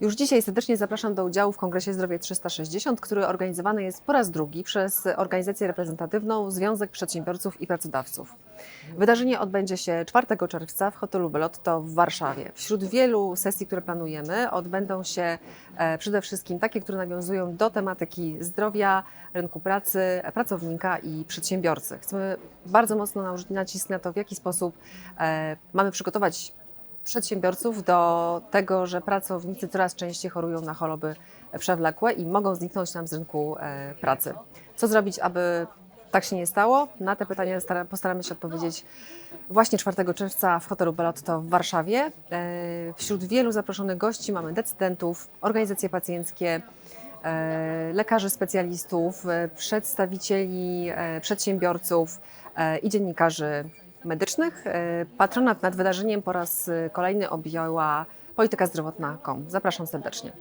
Już dzisiaj serdecznie zapraszam do udziału w Kongresie Zdrowie 360, który organizowany jest po raz drugi przez organizację reprezentatywną Związek Przedsiębiorców i Pracodawców. Wydarzenie odbędzie się 4 czerwca w hotelu Belotto w Warszawie. Wśród wielu sesji, które planujemy, odbędą się e, przede wszystkim takie, które nawiązują do tematyki zdrowia, rynku pracy, pracownika i przedsiębiorcy. Chcemy bardzo mocno nałożyć nacisk na to, w jaki sposób e, mamy przygotować przedsiębiorców do tego, że pracownicy coraz częściej chorują na choroby przewlekłe i mogą zniknąć nam z rynku e, pracy. Co zrobić, aby tak się nie stało? Na te pytania stara- postaramy się odpowiedzieć właśnie 4 czerwca w hotelu Belotto w Warszawie. E, Wśród wielu zaproszonych gości mamy decydentów, organizacje pacjenckie, e, lekarzy specjalistów, przedstawicieli przedsiębiorców i dziennikarzy medycznych. E, Patronat nad wydarzeniem po raz e, kolejny objęła polityka zdrowotna.com. Zapraszam serdecznie.